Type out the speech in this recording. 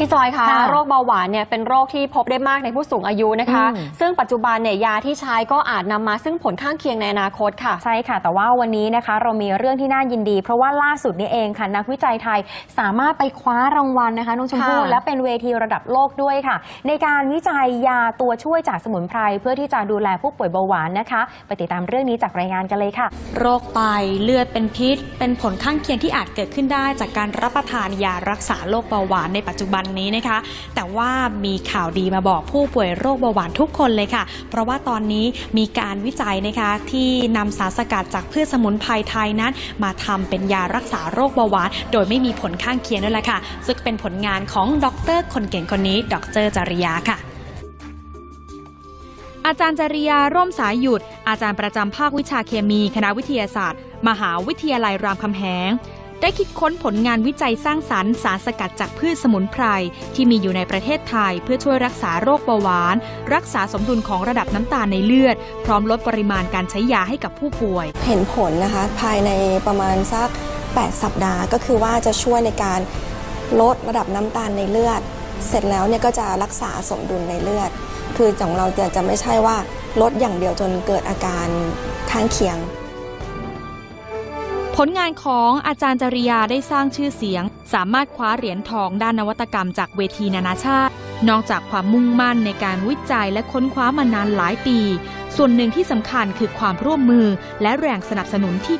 พี่จอยคะค่ะโรคเบาหวานเนี่ยเป็นโรคที่พบได้มากในผู้สูงอายุนะคะ อืม ซึ่งปัจจุบันเนี่ยยาที่ใช้ก็อาจนำมาซึ่งผลข้างเคียงในอนาคตค่ะ ใช่ค่ะ แต่ว่าวันนี้นะคะ เรามีเรื่องที่น่ายินดี เพราะว่าล่าสุดนี้เองค่ะ นักวิจัยไทยสามารถไปคว้ารางวัลนะคะน้องชมพู่ค่ะและเป็นเวทีระดับโลกด้วยค่ะ ในการวิจัยยาตัวช่วยจากสมุนไพรเพื่อที่จะดูแลผู้ป่วยเบาหวานนะคะไปติดตามเรื่องนี้จากรายงานกันเลยค่ะ โรคไตเลือดเป็นพิษ เป็นผลข้างเคียงที่อาจเกิดขึ้นได้ จากการรับประทานยารักษาโรคเบาหวานในปัจจุบันนี้นะคะ แต่ว่ามีข่าวดีมาบอกผู้ป่วยโรคเบาหวานทุกคนเลยค่ะ เพราะว่าตอนนี้มีการวิจัยนะคะที่นำสารสกัดจากพืชสมุนไพรไทยนั้น มาทำเป็นยารักษาโรคเบาหวาน โดยไม่มีผลข้างเคียงนั่นแหละค่ะ ซึ่งเป็นผลงานของดร คนเก่งคนนี้ ดรจริยาค่ะอาจารย์จริยาร่มสายหยุด อาจารย์ประจำภาควิชาเคมี คณะวิทยาศาสตร์ มหาวิทยาลัยรามคำแหง ได้คิดค้นผลงานวิจัยสร้างสรรค์สารสกัดจากพืชสมุนไพร ที่มีอยู่ในประเทศไทย เพื่อช่วยรักษาโรคเบาหวาน รักษาสมดุลของระดับน้ำตาลในเลือด พร้อมลดปริมาณการใช้ยาให้กับผู้ป่วย เห็นผลนะคะภายในประมาณสัก 8 สัปดาห์ ก็คือว่าจะช่วยในการลดระดับน้ำตาลในเลือด เสร็จแล้วเนี่ยก็จะรักษาสมดุลในเลือด คือของเราจะจะไม่ใช่ว่าลดอย่างเดียวจนเกิดอาการข้างเคียง ผลงานของอาจารย์จริยาได้สร้างชื่อเสียง สามารถคว้าเหรียญทองด้านนวัตกรรมจากเวทีนานาชาติ นอกจากความมุ่งมั่นในการวิจัยและค้นคว้ามานานหลายปี ส่วนหนึ่งที่สำคัญคือความร่วมมือและแรงสนับสนุนที่